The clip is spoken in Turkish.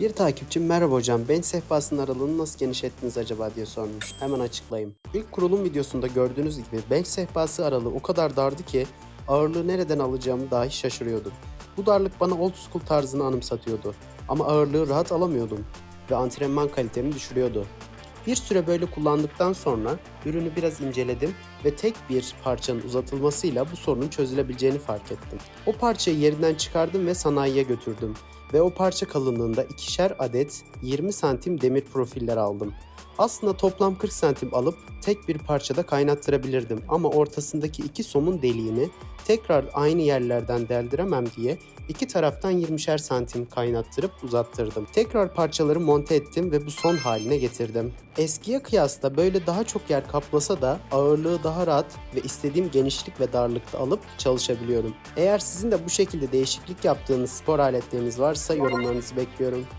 Bir takipçim merhaba hocam bench sehpasının aralığını nasıl genişlettiniz acaba diye sormuş. Hemen açıklayayım. İlk kurulum videosunda gördüğünüz gibi bench sehpası aralığı o kadar dardı ki ağırlığı nereden alacağımı dahi şaşırıyordum. Bu darlık bana old school tarzını anımsatıyordu. Ama ağırlığı rahat alamıyordum ve antrenman kalitemi düşürüyordu. Bir süre böyle kullandıktan sonra ürünü biraz inceledim ve tek bir parçanın uzatılmasıyla bu sorunun çözülebileceğini fark ettim. O parçayı yerinden çıkardım ve sanayiye götürdüm ve o parça kalınlığında ikişer adet 20 santim demir profiller aldım. Aslında toplam 40 santim alıp tek bir parçada kaynattırabilirdim ama ortasındaki iki somun deliğini tekrar aynı yerlerden deldiremem diye iki taraftan 20'şer santim kaynattırıp uzattırdım. Tekrar parçaları monte ettim ve bu son haline getirdim. Eskiye kıyasla böyle daha çok yer kaplasa da ağırlığı daha rahat ve istediğim genişlik ve darlıkta alıp çalışabiliyorum. Eğer sizin de bu şekilde değişiklik yaptığınız spor aletleriniz varsa yorumlarınızı bekliyorum.